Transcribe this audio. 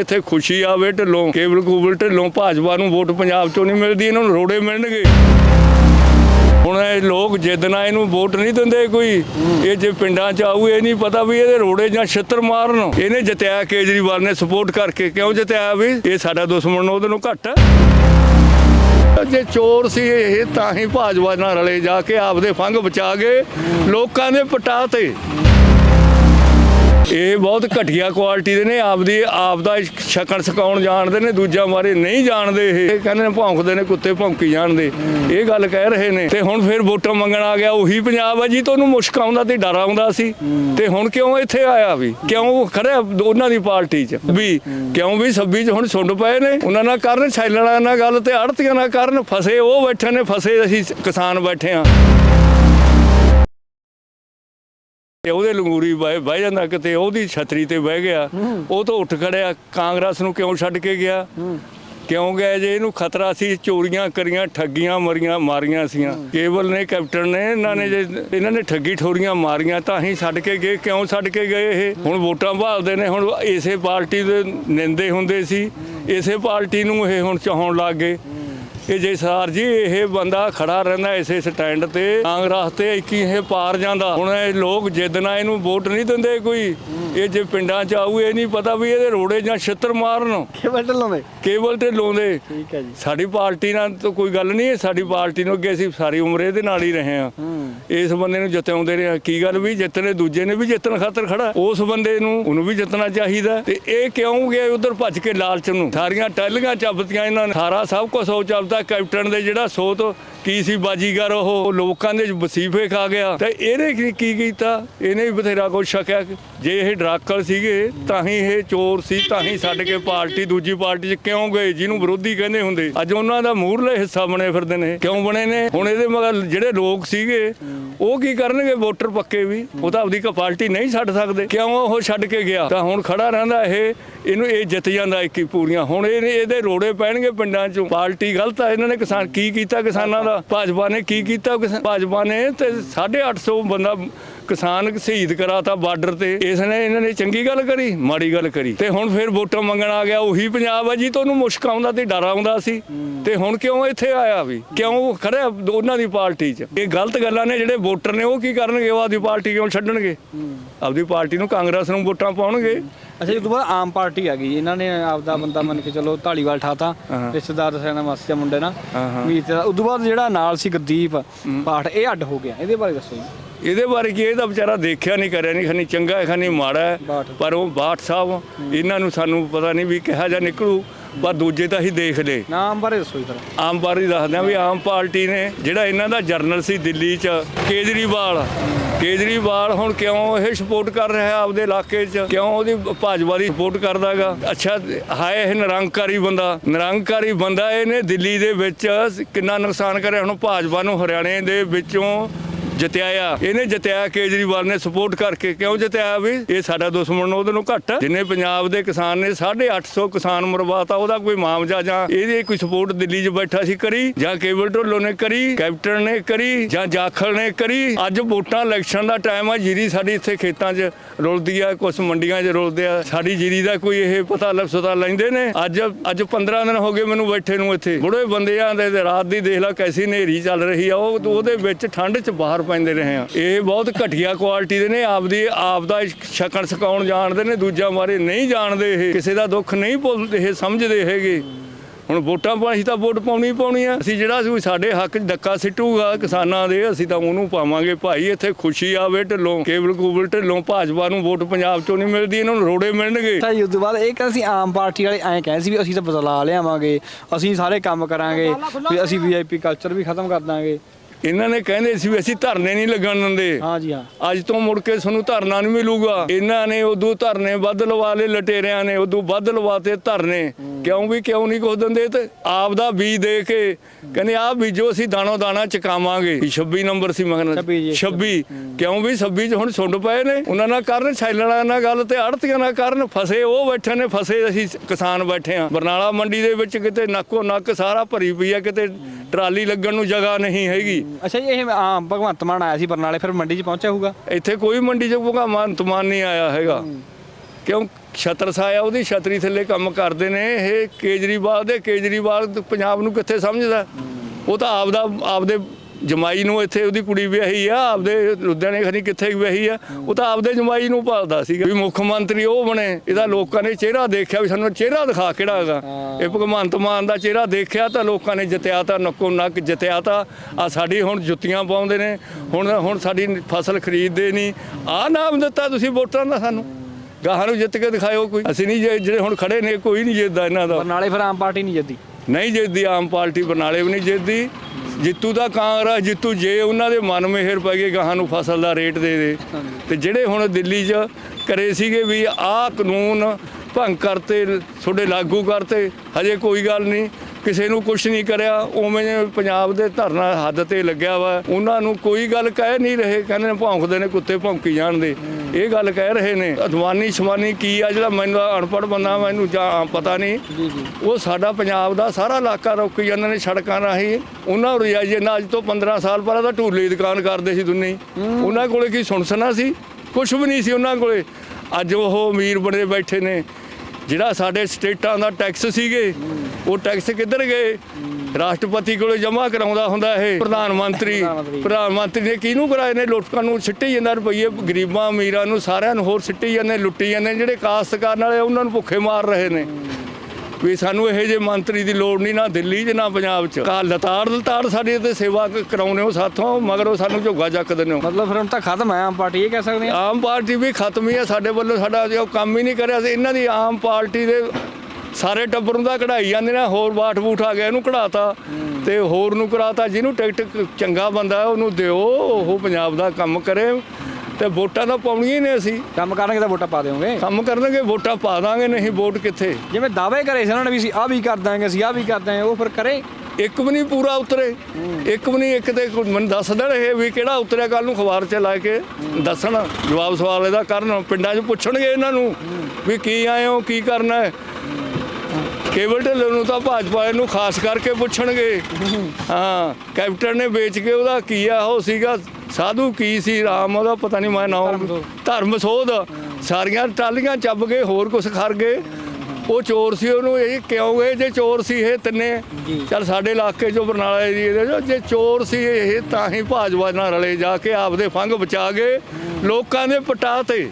ਇੱਥੇ ਖੁਸ਼ੀ ਆਵੇ ਢਿੱਲੋਂ, ਕੇਵਲ ਕੂਬਲ ਢਿੱਲੋਂ ਭਾਜਪਾ ਨੂੰ ਵੋਟ ਪੰਜਾਬ ਚੋਂ ਨਹੀਂ ਮਿਲਦੀ, ਇਹਨਾਂ ਨੂੰ ਰੋੜੇ ਮਿਲਣਗੇ। ਹੁਣ ਇਹ ਲੋਕ ਜਿੱਦ ਇਹਨੂੰ ਵੋਟ ਨਹੀਂ ਦਿੰਦੇ ਕੋਈ। ਇਹ ਜੇ ਪਿੰਡਾਂ ਚ ਆਊ, ਇਹ ਨਹੀਂ ਪਤਾ ਵੀ ਇਹਦੇ ਰੋੜੇ ਜਾਂ ਛਿੱਤਰ ਮਾਰਨ। ਇਹਨੇ ਜਿੱਤਿਆ, ਕੇਜਰੀਵਾਲ ਨੇ ਸਪੋਰਟ ਕਰਕੇ ਕਿਉਂ ਜਿੱਤਿਆ ਵੀ? ਇਹ ਸਾਡਾ ਦੁਸ਼ਮਣ ਉਹਦੇ ਨੂੰ ਘੱਟ। ਜੇ ਚੋਰ ਸੀ ਇਹ, ਤਾਂ ਹੀ ਭਾਜਪਾ ਨਾਲ ਰਲੇ ਜਾ ਕੇ ਆਪਦੇ ਫੰਗ ਬਚਾ ਗਏ। ਲੋਕਾਂ ਦੇ ਪਟਾ ਤੇ। ਇਹ ਬਹੁਤ ਘਟੀਆ ਕੁਆਲਿਟੀ ਦੇ ਨੇ, ਆਪਦੀ ਆਪ ਦਾ ਛਕਣ ਸਕਾਉਣ ਜਾਣਦੇ ਨੇ ਦੂਜਾ ਬਾਰੇ ਨਹੀਂ ਜਾਣਦੇ ਇਹ। ਕਹਿੰਦੇ ਨੇ ਭੌਂਕਦੇ ਨੇ, ਕੁੱਤੇ ਭੌਂਕੀ ਜਾਣਦੇ। ਇਹ ਗੱਲ ਕਹਿ ਰਹੇ ਨੇ। ਤੇ ਹੁਣ ਫਿਰ ਵੋਟਾਂ ਮੰਗਣ ਆ ਗਿਆ, ਉਹੀ ਪੰਜਾਬ ਆ ਜੀ ਤੁਹਾਨੂੰ ਮੁਸ਼ਕ ਆਉਂਦਾ ਤੇ ਡਰ ਆਉਂਦਾ ਸੀ। ਤੇ ਹੁਣ ਕਿਉਂ ਇੱਥੇ ਆਇਆ ਵੀ? ਕਿਉਂ ਖੜਿਆ ਉਹਨਾਂ ਦੀ ਪਾਰਟੀ 'ਚ? ਵੀ ਕਿਉਂ ਵੀ ਸੱਬੀ 'ਚ ਹੁਣ ਸੁੰਡ ਪਏ ਨੇ? ਉਹਨਾਂ ਨਾਲ ਕਰਨ ਛੈਲਣਾ ਨਾਲ ਗੱਲ ਤੇ ਆੜਤੀਆਂ ਨਾਲ ਕਰਨ, ਫਸੇ ਉਹ ਬੈਠੇ ਨੇ, ਫਸੇ ਅਸੀਂ ਕਿਸਾਨ ਬੈਠੇ ਆ ਤੇ ਉਹਦੇ ਲੰਗੂਰੀ ਬਹਿ ਬਹਿ ਜਾਂਦਾ ਕਿਤੇ ਉਹਦੀ ਛਤਰੀ ਤੇ ਬਹਿ ਗਿਆ। ਉਹ ਤੋਂ ਉੱਠ ਖੜਿਆ ਕਾਂਗਰਸ ਨੂੰ ਕਿਉਂ ਛੱਡ ਕੇ ਗਿਆ? ਕਿਉਂ ਗਿਆ ਜੇ? ਇਹਨੂੰ ਖਤਰਾ ਸੀ ਚੋਰੀਆਂ ਕਰੀਆਂ ਠੱਗੀਆਂ ਮਰੀਆਂ ਮਾਰੀਆਂ ਸੀਆਂ। ਕੇਵਲ ਨੇ ਕੈਪਟਨ ਨੇ ਇਹਨਾਂ ਨੇ ਜੇ ਇਹਨਾਂ ਨੇ ਠੱਗੀ ਠੋਰੀਆਂ ਮਾਰੀਆਂ ਤਾਂ ਹੀ ਛੱਡ ਕੇ ਗਏ। ਕਿਉਂ ਛੱਡ ਕੇ ਗਏ ਇਹ? ਹੁਣ ਵੋਟਾਂ ਭਾਲਦੇ ਨੇ ਹੁਣ ਇਸੇ ਪਾਰਟੀ ਦੇ ਨਿੰਦੇ ਹੁੰਦੇ ਸੀ। ਇਸੇ ਪਾਰਟੀ ਨੂੰ ਇਹ ਹੁਣ ਚਾਹਣ ਲੱਗ ਗਏ। ਇਹ ਜੇ ਸਰ ਜੀ ਇਹ ਬੰਦਾ ਖੜਾ ਰਹਿੰਦਾ ਇਸੇ ਸਟੈਂਡ ਤੇ। ਕਾਂਗਰਸ ਤੇ ਇੱਕ ਹੀ ਇਹ ਪਾਰ ਜਾਂਦਾ। ਹੁਣ ਇਹ ਲੋਕ ਜਿੱਦ ਨਾਲ ਇਹਨੂੰ ਵੋਟ ਨਹੀਂ ਦਿੰਦੇ ਕੋਈ। ਇਹ ਜੇ ਪਿੰਡਾਂ ਚ ਆਊ ਇਹ ਨਹੀਂ ਪਤਾ ਵੀ ਇਹਦੇ ਰੋੜੇ ਜਾਂ ਛਿੱਤਰ ਮਾਰਨ। ਕਿਵੇਂ ਢਿੱਲੋਂ ਕੇਵਲ ਤੇ ਲਾਉਂਦੇ। ਠੀਕ ਹੈ ਜੀ। ਸਾਡੀ ਪਾਰਟੀ ਨਾਲ ਤਾਂ ਕੋਈ ਗੱਲ ਨਹੀਂ ਹੈ। ਸਾਡੀ ਪਾਰਟੀ ਨੂੰ ਅੱਗੇ ਅਸੀਂ ਸਾਰੀ ਉਮਰ ਇਹਦੇ ਨਾਲ ਹੀ ਰਹੇ ਹਾਂ। ਇਸ ਬੰਦੇ ਨੂੰ ਜਿਤਾਉਂਦੇ ਰਹੇ। ਕੀ ਗੱਲ ਵੀ ਜਿੱਤਨੇ ਦੂਜੇ ਨੇ ਵੀ ਜਿੱਤਣ ਖਾਤਰ ਖੜਾ। ਉਸ ਬੰਦੇ ਨੂੰ ਉਹਨੂੰ ਵੀ ਜਿੱਤਣਾ ਚਾਹੀਦਾ। ਤੇ ਇਹ ਕਿਉਂ ਗਿਆ ਉਧਰ ਭੱਜ ਕੇ ਲਾਲਚ ਨੂੰ? ਸਾਰੀਆਂ ਟੈਲੀਆਂ ਚੱਬਤੀਆਂ ਇਹਨਾਂ ਨੇ। ਸਾਰਾ ਸਭ ਕੁਝ ਉਹ ਚੱਲਦਾ ਕੈਪਟਨ ਦੇ ਜਿਹੜਾ ਸੋਤ, ਕੀ ਸੀ ਬਾਜੀਗਰ ਉਹ ਲੋਕਾਂ ਦੇ ਵਸੀਫੇ ਖਾ ਗਿਆ। ਤੇ ਇਹਨੇ ਕੀ ਕੀਤਾ? ਇਹਨੇ ਵੀ ਬਥੇਰਾ ਕੁਛ ਛਕਿਆ। ਜੇ ਇਹ ਡਰਾਕਲ ਸੀਗੇ, ਤਾਂ ਹੀ ਇਹ ਚੋਰ ਸੀ, ਤਾਂ ਹੀ ਛੱਡ ਕੇ ਪਾਰਟੀ ਦੂਜੀ ਪਾਰਟੀ 'ਚ ਕਿਉਂ ਗਏ? ਜਿਹਨੂੰ ਵਿਰੋਧੀ ਕਹਿੰਦੇ ਹੁੰਦੇ। ਅੱਜ ਉਹਨਾਂ ਦਾ ਮੂਰਲੇ ਹਿੱਸਾ ਬਣੇ ਫਿਰਦੇ ਨੇ। ਕਿਉਂ ਬਣੇ ਨੇ? ਹੁਣ ਇਹਦੇ ਮਗਰ ਜਿਹੜੇ ਲੋਕ ਸੀਗੇ ਉਹ ਕੀ ਕਰਨਗੇ? ਵੋਟਰ ਪੱਕੇ ਵੀ। ਉਹ ਤਾਂ ਆਪਦੀ ਪਾਰਟੀ ਨਹੀਂ ਛੱਡ ਸਕਦੇ। ਕਿਉਂ ਉਹ ਛੱਡ ਕੇ ਗਿਆ? ਤਾਂ ਹੁਣ ਖੜਾ ਰਹਿੰਦਾ ਇਹ। ਇਹਨੂੰ ਇਹ ਜਿੱਤ ਜਾਂਦਾ ਇੱਕ ਪੂਰੀਆਂ। ਹੁਣ ਇਹ ਇਹਦੇ ਰੋੜੇ ਪੈਣਗੇ ਪਿੰਡਾਂ 'ਚੋਂ। ਪਾਰਟੀ ਗਲਤ ਆ। ਇਹਨਾਂ ਨੇ ਕਿਸਾਨ ਕੀ ਕੀਤਾ ਕਿਸਾਨਾਂ ਦਾ? ਭਾਜਪਾ ਨੇ ਕੀ ਕੀਤਾ ਭਾਜਪਾ ਨੇ ਤੇ 850 ਬੰਦਾ ਕਿਸਾਨ ਸ਼ਹੀਦ ਕਰਾਤਾ ਬਾਰਡਰ ਤੇ। ਇਸ ਨੇ ਇਹਨਾਂ ਨੇ ਚੰਗੀ ਗੱਲ ਕਰੀ, ਮਾੜੀ ਗੱਲ ਕਰੀ। ਤੇ ਹੁਣ ਫਿਰ ਵੋਟਾਂ ਮੰਗਣ ਆ ਗਿਆ। ਉਹੀ ਪੰਜਾਬ ਆ ਜੀ ਤੁਹਾਨੂੰ ਮੁਸ਼ਕ ਆਉਂਦਾ ਤੇ ਡਰ ਆਉਂਦਾ ਸੀ। ਤੇ ਹੁਣ ਕਿਉਂ ਇੱਥੇ ਆਇਆ ਵੀ? ਕਿਉਂ ਖੜਿਆ ਉਹਨਾਂ ਦੀ ਪਾਰਟੀ 'ਚ? ਇਹ ਗਲਤ ਗੱਲਾਂ ਨੇ ਜਿਹੜੇ ਵੋਟਰ ਨੇ ਉਹ ਕੀ ਕਰਨਗੇ? ਉਹ ਆਪਦੀ ਪਾਰਟੀ ਕਿਉਂ ਛੱਡਣਗੇ? ਆਪਦੀ ਪਾਰਟੀ ਨੂੰ ਕਾਂਗਰਸ ਨੂੰ ਵੋਟਾਂ ਪਾਉਣਗੇ। ਅੱਛਾ ਤੋਂ ਬਾਅਦ ਆਮ ਪਾਰਟੀ ਆ ਗਈ। ਇਹਨਾਂ ਨੇ ਆਪਦਾ ਬੰਦਾ ਮੰਨ ਕੇ ਚਲੋ ਢਾਲੀਵਾਲ ਠਾਤਾ ਰਿਸ਼ਤੇਦਾਰ ਦੱਸਿਆ ਮਾਸੀ ਦਾ ਮੁੰਡੇ ਨਾਲ ਦਾ ਉਸ ਤੋਂ ਬਾਅਦ ਜਿਹੜਾ ਨਾਲ ਸੀ ਗੁਰਦੀਪ ਪਾਠ ਇਹ ਅੱਡ ਹੋ ਗਿਆ। ਇਹਦੇ ਬਾਰੇ ਦੱਸੋ ਜੀ। ਇਹਦੇ ਬਾਰੇ ਕੀ ਇਹਦਾ ਵਿਚਾਰਾ ਦੇਖਿਆ ਨਹੀਂ ਕਰਿਆ ਨਹੀਂ ਖਨੀ ਚੰਗਾ ਹੈ ਖਨੀ ਮਾੜਾ ਹੈ। ਪਰ ਉਹ ਬਾਠ ਸਾਹਿਬ ਇਹਨਾਂ ਨੂੰ ਸਾਨੂੰ ਪਤਾ ਨਹੀਂ ਵੀ ਕਿਹਾ ਜਾ ਨਿਕਲੂ। ਪਰ ਦੂਜੇ ਤਾਂ ਹੀ ਦੇਖ ਲਏ ਨਾਮ ਬਾਰੇ ਦੱਸੋ ਜੀ ਫਿਰ ਆਮ ਪਾਰਟੀ ਦੱਸਦੇ ਆ ਵੀ ਆਮ ਪਾਰਟੀ ਨੇ ਜਿਹੜਾ ਇਹਨਾਂ ਦਾ ਜਰਨਲ ਸੀ ਦਿੱਲੀ 'ਚ ਕੇਜਰੀਵਾਲ। ਕੇਜਰੀਵਾਲ ਹੁਣ ਕਿਉਂ ਇਹ ਸਪੋਰਟ ਕਰ ਰਿਹਾ ਆਪਦੇ ਇਲਾਕੇ 'ਚ? ਕਿਉਂ ਉਹਦੀ ਭਾਜਪਾ ਦੀ ਸਪੋਰਟ ਕਰਦਾਗਾ ਅੱਛਾ ਹਾਏ ਇਹ ਨਿਰੰਕਾਰੀ ਬੰਦਾ। ਨਿਰੰਕਾਰੀ ਬੰਦਾ ਇਹਨੇ ਦਿੱਲੀ ਦੇ ਵਿੱਚ ਕਿੰਨਾ ਨੁਕਸਾਨ ਕਰਿਆ। ਹੁਣ ਭਾਜਪਾ ਨੂੰ ਹਰਿਆਣੇ ਦੇ ਵਿੱਚੋਂ ਜਿੱਤਿਆ ਇਹਨੇ ਜਿੱਤਿਆ, ਕੇਜਰੀਵਾਲ ਨੇ ਸਪੋਰਟ ਕਰਕੇ ਕਿਉਂ ਜਿੱਤਿਆ ਵੀ? ਇਹ ਸਾਡਾ ਦੁਸ਼ਮਣ ਉਹਦੇ ਨੂੰ ਘੱਟ। ਜਿੰਨੇ ਪੰਜਾਬ ਦੇ ਕਿਸਾਨ ਨੇ 850 ਕਿਸਾਨ ਮਰਵਾਤਾ, ਉਹਦਾ ਕੋਈ ਮਾਮਜਾ ਜਾਂ ਇਹਦੀ ਕੋਈ ਸਪੋਰਟ ਦਿੱਲੀ 'ਚ ਬੈਠਾ ਸੀ ਕਰੀ, ਜਾਂ ਕੇਵਲ ਢੋਲੋ ਨੇ ਕਰੀ, ਕੈਪਟਨ ਨੇ ਕਰੀ, ਜਾਂ ਜਾਖਲ ਨੇ ਕਰੀ। ਅੱਜ ਵੋਟਾਂ ਇਲੈਕਸ਼ਨ ਦਾ ਟਾਈਮ ਆ, ਜੀਰੀ ਸਾਡੀ ਇੱਥੇ ਖੇਤਾਂ 'ਚ ਰੁਲਦੀ ਆ ਕੁਝ ਮੰਡੀਆਂ 'ਚ ਰੁਲਦੇ ਆ। ਸਾਡੀ ਜੀਰੀ ਦਾ ਕੋਈ ਇਹ ਪਤਾ ਲਫਸਤਾ ਲੈਂਦੇ ਨੇ। ਅੱਜ ਅੱਜ 15 ਦਿਨ ਹੋ ਗਏ ਮੈਨੂੰ ਬੈਠੇ ਨੂੰ ਇੱਥੇ। ਬੁੜੇ ਬੰਦਿਆਂ ਦੇ, ਰਾਤ ਦੀ ਦੇਖ ਲਾ, ਕੈਸੀ ਹਨੇਰੀ ਚੱਲ ਰਹੀ ਆ। ਉਹ, ਉਹਦੇ ਵਿੱਚ ਠੰਡ 'ਚ ਬਾਹਰ ਪੈਂਦੇ ਰਹੇ ਆ। ਇਹ ਬਹੁਤ ਘਟੀਆ ਕੁਆਲਿਟੀ ਦੇ ਨੇ ਆਪਦੀ ਆਪ ਦਾ ਸ਼ਕਲ ਸਕਾਉਣ ਜਾਣਦੇ ਨੇ ਦੂਜਾ ਬਾਰੇ ਨਹੀਂ ਜਾਣਦੇ ਇਹ। ਕਿਸੇ ਦਾ ਦੁੱਖ ਨਹੀਂ ਭੁੱਲਦੇ ਇਹ ਸਮਝਦੇ ਹੈਗੇ। ਹੁਣ ਵੋਟਾਂ ਪਾ ਅਸੀਂ ਤਾਂ ਵੋਟ ਪਾਉਣੀ ਹੀ ਪਾਉਣੀ ਆ। ਅਸੀਂ ਜਿਹੜਾ ਸਾਡੇ ਹੱਕ ਡੱਕਾ ਸਿੱਟੂਗਾ ਕਿਸਾਨਾਂ ਦੇ ਅਸੀਂ ਤਾਂ ਉਹਨੂੰ ਪਾਵਾਂਗੇ। ਭਾਈ ਇੱਥੇ ਖੁਸ਼ੀ ਆਵੇ ਢਿੱਲੋਂ ਕੇਵਲ ਕੂਬਲ ਢਿੱਲੋਂ ਭਾਜਪਾ ਨੂੰ ਵੋਟ ਪੰਜਾਬ ਚੋਂ ਨਹੀਂ ਮਿਲਦੀ ਇਹਨਾਂ ਨੂੰ ਰੋੜੇ ਮਿਲਣਗੇ। ਅੱਛਾ ਜੀ ਉਸ ਤੋਂ ਬਾਅਦ ਇਹ ਕਹਿੰਦੇ ਸੀ ਆਮ ਪਾਰਟੀ ਵਾਲੇ ਐਂ ਕਹਿੰਦੇ ਸੀ ਵੀ ਅਸੀਂ ਤਾਂ ਬਦਲਾ ਲਿਆਵਾਂਗੇ ਅਸੀਂ ਸਾਰੇ ਕੰਮ ਕਰਾਂਗੇ ਵੀ ਅਸੀਂ ਵੀਆਈਪੀ ਕਲਚਰ ਵੀ ਖਤਮ ਕਰ ਦਾਂਗੇ। ਇਹਨਾਂ ਨੇ ਕਹਿੰਦੇ ਸੀ ਵੀ ਅਸੀਂ ਧਰਨੇ ਨਹੀਂ ਲੱਗਣ ਦਿੰਦੇ। ਹਾਂ ਜੀ ਹਾਂ। ਅੱਜ ਤੋਂ ਮੁੜ ਕੇ ਤੁਹਾਨੂੰ ਧਰਨਾ ਨਹੀਂ ਮਿਲੂਗਾ। ਇਹਨਾਂ ਨੇ ਉਦੋਂ ਧਰਨੇ ਵੱਧ ਲਵਾ ਲਏ ਲਟੇਰਿਆਂ ਨੇ ਉਦੋਂ ਵੱਧ ਲਵਾਤੇ ਧਰਨੇ। ਕਿਉਂ ਵੀ ਕਿਉਂ ਨਹੀਂ ਕੁਛ ਦਿੰਦੇ ਤੇ ਆਪ ਦਾ ਬੀਜ ਦੇ ਕੇ ਕਹਿੰਦੇ ਆਹ ਬੀਜੋ ਅਸੀਂ ਦਾਣੋ ਦਾਣਾ ਚਕਾਵਾਂਗੇ। 26 ਨੰਬਰ ਸੀ ਮਗਨ 26 ਜੀ, 26 ਕਿਉਂ ਵੀ 26 ਚ ਹੁਣ ਸੁੰਡ ਪਏ ਨੇ। ਉਹਨਾਂ ਨਾਲ ਕਰਨ ਛੈਲਣਾ ਨਾਲ ਗੱਲ ਤੇ ਆੜਤੀਆਂ ਨਾਲ ਕਰਨ ਫਸੇ ਉਹ ਬੈਠੇ ਨੇ ਫਸੇ ਅਸੀਂ ਕਿਸਾਨ ਬੈਠੇ ਆ ਬਰਨਾਲਾ ਮੰਡੀ ਦੇ ਵਿੱਚ ਕਿਤੇ ਨੱਕੋ ਨੱਕ ਸਾਰਾ ਭਰੀ ਪਈ ਆ ਕਿਤੇ ਟਰਾਲੀ ਲੱਗਣ ਨੂੰ ਜਗ੍ਹਾ ਨਹੀਂ ਹੈਗੀ। ਅੱਛਾ ਜੀ ਇਹ ਆਮ ਭਗਵੰਤ ਮਾਨ ਆਇਆ ਸੀ ਬਰਨਾਲੇ ਫਿਰ ਮੰਡੀ 'ਚ ਪਹੁੰਚਿਆ ਹੋਊਗਾ? ਇੱਥੇ ਕੋਈ ਮੰਡੀ ਚ ਭਗਵਾਨ ਤੁਮਾਨ ਨਹੀਂ ਆਇਆ ਹੈਗਾ। ਕਿਉਂ? ਛਤਰ ਸਾਇਆ ਉਹਦੀ ਛਤਰੀ ਥੱਲੇ ਕੰਮ ਕਰਦੇ ਨੇ ਇਹ ਕੇਜਰੀਵਾਲ ਦੇ ਕੇਜਰੀਵਾਲ ਪੰਜਾਬ ਨੂੰ ਕਿੱਥੇ ਸਮਝਦਾ? ਉਹ ਤਾਂ ਆਪਦਾ ਆਪਦੇ ਜਮਾਈ ਨੂੰ ਇੱਥੇ ਉਹਦੀ ਕੁੜੀ ਵਿਆਹੀ ਆ ਆਪਦੇ ਲੁਧਿਆਣੇ ਖਣੀ ਕਿੱਥੇ ਵਿਆਹੀ ਆ ਉਹ ਤਾਂ ਆਪਦੇ ਜਮਾਈ ਨੂੰ ਭਾਲਦਾ ਸੀਗਾ ਵੀ ਮੁੱਖ ਮੰਤਰੀ ਉਹ ਬਣੇ ਇਹਦਾ ਲੋਕਾਂ ਨੇ ਚਿਹਰਾ ਦੇਖਿਆ ਵੀ ਸਾਨੂੰ ਚਿਹਰਾ ਦਿਖਾ ਕਿਹੜਾ ਹੈਗਾ। ਇਹ ਭਗਵੰਤ ਮਾਨ ਦਾ ਚਿਹਰਾ ਦੇਖਿਆ ਤਾਂ ਲੋਕਾਂ ਨੇ ਜਿੱਤਿਆ ਤਾਂ ਨੱਕੋ ਨੱਕ ਜਿੱਤਿਆ ਤਾਂ ਆ ਸਾਡੀ ਹੁਣ ਜੁੱਤੀਆਂ ਪਾਉਂਦੇ ਨੇ ਹੁਣ ਹੁਣ ਸਾਡੀ ਫਸਲ ਖਰੀਦਦੇ ਨਹੀਂ ਆਹ ਨਾਮ ਦਿੱਤਾ ਤੁਸੀਂ ਵੋਟਰਾਂ ਦਾ ਸਾਨੂੰ। ਗਾਹਾਂ ਨੂੰ ਜਿੱਤ ਕੇ ਦਿਖਾਇਓ ਕੋਈ। ਅਸੀਂ ਨਹੀਂ ਜਿਹੜੇ ਹੁਣ ਖੜੇ ਨੇ ਕੋਈ ਨਹੀਂ ਜਿੱਤਦਾ ਇਹਨਾਂ ਦਾ। ਬਰਨਾਲੇ ਫਿਰ ਆਮ ਪਾਰਟੀ ਨਹੀਂ ਜਿੱਦੀ ਨਹੀਂ ਜਿੱਤਦੀ ਆਮ ਪਾਰਟੀ ਬਰਨਾਲੇ ਵੀ ਨਹੀਂ ਜਿੱਤਦੀ। ਜਿੱਤੂ ਦਾ ਕਾਂਗਰਸ ਜਿੱਤੂ ਜੇ ਉਹਨਾਂ ਦੇ ਮਨ ਮਿਹਰ ਪੈ ਗਏ ਗਾਹਾਂ ਨੂੰ ਫਸਲ ਦਾ ਰੇਟ ਦੇ ਦੇ। ਤੇ ਜਿਹੜੇ ਹੁਣ ਦਿੱਲੀ 'ਚ ਕਰੇ ਸੀਗੇ ਵੀ ਆਹ ਕਾਨੂੰਨ ਭੰਗ ਕਰਤੇ ਤੁਹਾਡੇ ਲਾਗੂ ਕਰਤੇ ਹਜੇ ਕੋਈ ਗੱਲ ਨਹੀਂ। ਕਿਸੇ ਨੂੰ ਕੁਝ ਨਹੀਂ ਕਰਿਆ ਉਵੇਂ ਪੰਜਾਬ ਦੇ ਧਰਨਾ ਹੱਦ ਤੇ ਲੱਗਿਆ ਵਾ। ਉਹਨਾਂ ਨੂੰ ਕੋਈ ਗੱਲ ਕਹਿ ਨਹੀਂ ਰਹੇ ਕਹਿੰਦੇ ਨੇ ਭੌਂਕਦੇ ਨੇ ਕੁੱਤੇ ਭੌਂਕੀ ਜਾਣਦੇ ਇਹ ਗੱਲ ਕਹਿ ਰਹੇ ਨੇ ਅਦਵਾਨੀ ਸ਼ਵਾਨੀ ਕੀ ਆ ਜਿਹੜਾ ਮੈਨੂੰ ਅਨਪੜ੍ਹ ਬੰਦਾ ਮੈਨੂੰ ਜਾਂ ਪਤਾ ਨਹੀਂ। ਉਹ ਸਾਡਾ ਪੰਜਾਬ ਦਾ ਸਾਰਾ ਇਲਾਕਾ ਰੋਕੀ ਜਾਂਦੇ ਨੇ ਸੜਕਾਂ ਰਾਹੀਂ। ਉਹਨਾਂ ਰਿਆਜੇ ਨਾਲ ਅੱਜ ਤੋਂ 15 ਸਾਲ ਪਹਿਲਾਂ ਤਾਂ ਢੂਲੇ ਦੁਕਾਨ ਕਰਦੇ ਸੀ ਦੁੰਨੇ। ਉਹਨਾਂ ਕੋਲੇ ਕੀ ਸੁਣਸਣਾ ਸੀ? ਕੁਝ ਵੀ ਨਹੀਂ ਸੀ ਉਹਨਾਂ ਕੋਲੇ। ਅੱਜ ਉਹ ਅਮੀਰ ਬਣੇ ਬੈਠੇ ਨੇ। ਜਿਹੜਾ ਸਾਡੇ ਸਟੇਟਾਂ ਦਾ ਟੈਕਸ ਸੀਗੇ ਉਹ ਟੈਕਸ ਕਿੱਧਰ ਗਏ? ਰਾਸ਼ਟਰਪਤੀ ਕੋਲੇ ਜਮ੍ਹਾਂ ਕਰਾਉਂਦਾ ਹੁੰਦਾ ਇਹ ਪ੍ਰਧਾਨ ਮੰਤਰੀ। ਪ੍ਰਧਾਨ ਮੰਤਰੀ। ਨੇ ਕਿਹਨੂੰ ਕਰਾਏ ਨੇ ਲੋਕਾਂ ਨੂੰ ਸਿੱਟੀ ਜਾਂਦਾ ਰੁਪਈਏ ਗਰੀਬਾਂ ਅਮੀਰਾਂ ਨੂੰ ਸਾਰਿਆਂ ਨੂੰ ਹੋਰ ਸਿੱਟੀ ਜਾਂਦੇ ਲੁੱਟੀ ਜਾਂਦੇ ਜਿਹੜੇ ਕਾਸ਼ਤਕਾਰ ਵਾਲੇ ਉਹਨਾਂ ਨੂੰ ਭੁੱਖੇ ਮਾਰ ਰਹੇ ਨੇ। ਵੀ ਸਾਨੂੰ ਇਹੋ ਜਿਹੇ ਮੰਤਰੀ ਦੀ ਲੋੜ ਨਹੀਂ ਨਾ ਦਿੱਲੀ 'ਚ ਨਾ ਪੰਜਾਬ 'ਚ। ਕਾ ਲਤਾੜ ਲਤਾੜ ਸਾਡੀ ਤੇ ਸੇਵਾ ਕ- ਕਰਾਉਣੇ ਹੋ ਸਾਥੋਂ ਮਗਰ ਉਹ ਸਾਨੂੰ ਝੋਗਾ ਚੱਕ ਦਿੰਦੇ ਹੋ। ਮਤਲਬ ਫਿਰ ਹੁਣ ਤਾਂ ਖਤਮ ਹੈ ਆਮ ਪਾਰਟੀ ਇਹ ਕਹਿ ਸਕਦੇ ਆ ਆਮ ਪਾਰਟੀ ਵੀ ਖਤਮ ਹੀ ਆ ਸਾਡੇ ਵੱਲੋਂ ਸਾਡਾ ਜੋ ਕੰਮ ਹੀ ਨਹੀਂ ਕਰਿਆ ਸੀ ਇਹਨਾਂ ਦੀ ਆਮ ਪਾਰਟੀ ਦੇ ਸਾਰੇ ਟੱਬਰ ਨੂੰ ਤਾਂ ਕਢਾਈ ਜਾਂਦੇ ਨੇ ਹੋਰ ਬਾਠ ਬੂਠ ਆ ਗਿਆ ਇਹਨੂੰ ਕਢਾਤਾ। ਤੇ ਹੋਰ ਨੂੰ ਕਰਾਤਾ ਜਿਹਨੂੰ ਟਿਕਟ ਚੰਗਾ ਬੰਦਾ ਹੈ ਉਹਨੂੰ ਦਿਓ ਉਹ ਪੰਜਾਬ ਦਾ ਕੰਮ ਕਰੇ। ਤੇ ਵੋਟਾਂ ਤਾਂ ਪਾਉਣੀਆਂ ਹੀ ਨੇ ਅਸੀਂ। ਕੰਮ ਕਰਨਗੇ ਤਾਂ ਵੋਟਾਂ ਪਾ ਦੇਵੋਗੇ ਕੰਮ ਕਰਨਗੇ ਵੋਟਾਂ ਪਾ ਦਾਂਗੇ ਨਹੀਂ ਵੋਟ ਕਿੱਥੇ? ਜਿਵੇਂ ਦਾਅਵੇ ਕਰੇ ਸੀ ਉਹਨਾਂ ਨੇ ਵੀ ਅਸੀਂ ਆਹ ਵੀ ਕਰ ਦਾਂਗੇ ਅਸੀਂ ਆਹ ਵੀ ਕਰ ਦਾਂਗੇ ਉਹ ਫਿਰ ਕਰੇ? ਇੱਕ ਵੀ ਨਹੀਂ ਪੂਰਾ ਉਤਰੇ। ਇੱਕ ਵੀ ਨਹੀਂ ਇੱਕ ਤੇ ਮੈਨੂੰ ਦੱਸ ਦੇਣ ਇਹ ਵੀ ਕਿਹੜਾ ਉਤਰਿਆ ਕੱਲ ਨੂੰ ਅਖਬਾਰ 'ਚ ਲਾ ਕੇ ਦੱਸਣ। ਜਵਾਬ ਸਵਾਲ ਇਹਦਾ ਕਰਨ। ਪਿੰਡਾਂ 'ਚ ਪੁੱਛਣਗੇ ਇਹਨਾਂ ਨੂੰ ਵੀ ਕੀ ਆਏ ਹੋ ਕੀ ਕਰਨਾ ਹੈ? ਕੇਵਲ ਢਿੱਲੋਂ ਨੂੰ ਤਾਂ ਭਾਜਪਾ ਨੂੰ ਖਾਸ ਕਰਕੇ ਪੁੱਛਣਗੇ। ਹਾਂ ਕੈਪਟਨ ਨੇ ਵੇਚ ਕੇ ਉਹਦਾ ਕੀ ਆ ਉਹ ਸੀਗਾ ਸਾਧੂ ਕੀ ਸੀ ਰਾਮ ਉਹਦਾ ਪਤਾ ਨਹੀਂ ਮੈਂ ਨਾਮ ਧਰਮ ਸੋਧ। ਸਾਰੀਆਂ ਟਾਲੀਆਂ ਚੱਬ ਗਏ ਹੋਰ ਕੁਝ ਖਰ ਗਏ। ਉਹ ਚੋਰ ਸੀ ਉਹਨੂੰ ਇਹ ਕਿਉਂ ਗਏ? ਜੇ ਚੋਰ ਸੀ ਇਹ ਤਿੰਨੇ। ਚੱਲ ਸਾਡੇ ਇਲਾਕੇ ਚੋਂ ਬਰਨਾਲਾ ਏਰੀਏ ਦੇ ਜੇ ਚੋਰ ਸੀ ਇਹ ਤਾਂ ਹੀ ਭਾਜਪਾ ਨਾਲ ਰਲੇ ਜਾ ਕੇ ਆਪਦੇ ਫੰਗ ਬਚਾ ਗਏ। ਲੋਕਾਂ ਦੇ ਪਟਾ ਤੇ।